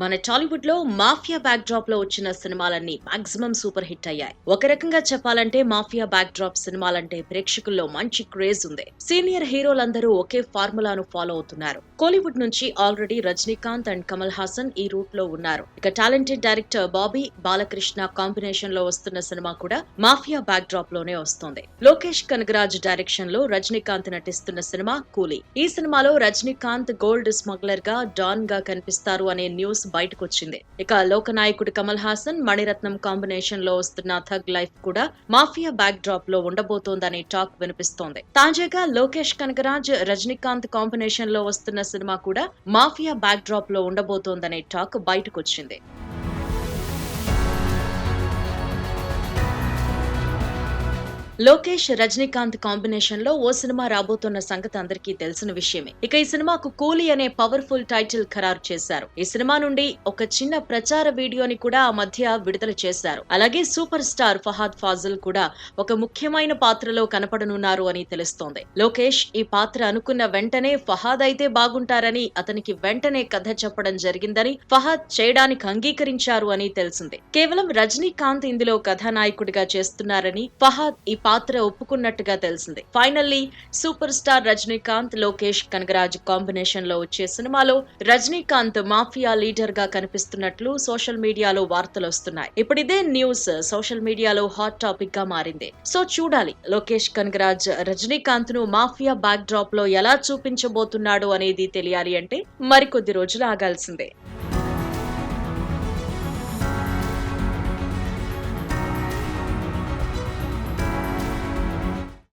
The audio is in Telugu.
మన టాలీవుడ్లో మాఫియా బ్యాక్ డ్రాప్లో వచ్చిన సినిమాలన్నీ మాక్సిమం సూపర్ హిట్ అయ్యాయి. ఒక రకంగా చెప్పాలంటే మాఫియా బ్యాక్ డ్రాప్ సినిమాలంటే ప్రేక్షకుల్లో మంచి క్రేజ్ ఉంది. సీనియర్ హీరోలందరూ ఒకే ఫార్ములాను ఫాలో అవుతున్నారు. కోలీవుడ్ నుంచి ఆల్రెడీ రజనీకాంత్ అండ్ కమల్ హాసన్ ఈ రూట్లో ఉన్నారు. ఇక టాలెంటెడ్ డైరెక్టర్ బాబీ బాలకృష్ణ కాంబినేషన్లో వస్తున్న సినిమా కూడా మాఫియా బ్యాక్ డ్రాప్లోనే వస్తోంది. లోకేష్ కనగరాజ్ డైరెక్షన్లో రజనీకాంత్ నటిస్తున్న సినిమా కూలీ. ఈ సినిమాలో రజనీకాంత్ గోల్డ్ స్మగ్లర్గా డాన్గా కనిపిస్తారు అనే న్యూస్ బయటకొచ్చింది. ఇక లోకనాయకుడు కమల్ హాసన్ మణిరత్నం కాంబినేషన్లో వస్తున్న థగ్ లైఫ్ కూడా మాఫియా బ్యాక్ డ్రాప్లో ఉండబోతోందనే టాక్ వినిపిస్తోంది. తాజాగా లోకేష్ కనకరాజ్ రజనీకాంత్ కాంబినేషన్లో వస్తున్న సినిమా కూడా మాఫియా బ్యాక్ డ్రాప్లో ఉండబోతోందనే టాక్ బయటకొచ్చింది. లోకేష్ రజనీకాంత్ కాంబినేషన్లో ఓ సినిమా రాబోతున్న సంగతి అందరికీ తెలిసిన విషయమే. ఇక ఈ సినిమాకు కూలీ అనే పవర్ఫుల్ టైటిల్ ఖరారు చేశారు. ఈ సినిమా నుండి ఒక చిన్న ప్రచార వీడియోని కూడా ఆ మధ్య విడుదల చేశారు. అలాగే సూపర్ స్టార్ ఫహాద్ ఫాజిల్ కూడా ఒక ముఖ్యమైన పాత్రలో కనపడనున్నారు అని తెలుస్తోంది. లోకేష్ ఈ పాత్ర అనుకున్న వెంటనే ఫహాద్ అయితే బాగుంటారని అతనికి వెంటనే కథ చెప్పడం జరిగిందని ఫహాద్ చేయడానికి అంగీకరించారు అని తెలిసింది. కేవలం రజనీకాంత్ ఇందులో కథానాయకుడిగా చేస్తున్నారని ఫహాద్ ఈ పాత్ర ఒప్పుకున్నట్టుగా తెలిసింది. Finally super star Rajinikanth Lokesh Kanagaraj కాంబినేషన్లో వచ్చే సినిమాలో రజనీకాంత్ మాఫియా లీడర్గా కనిపిస్తున్నట్లు సోషల్ మీడియాలో వార్తలు వస్తున్నాయి. ఇప్పుడిదే న్యూస్ సోషల్ మీడియాలో హాట్ టాపిక్గా మారింది. సో చూడాలి లోకేష్ కనగరాజ్ రజనీకాంత్ను మాఫియా బ్యాక్ డ్రాప్లో ఎలా చూపించబోతున్నాడు అనేది తెలియాలి అంటే మరికొద్ది రోజులు ఆగాల్సిందే.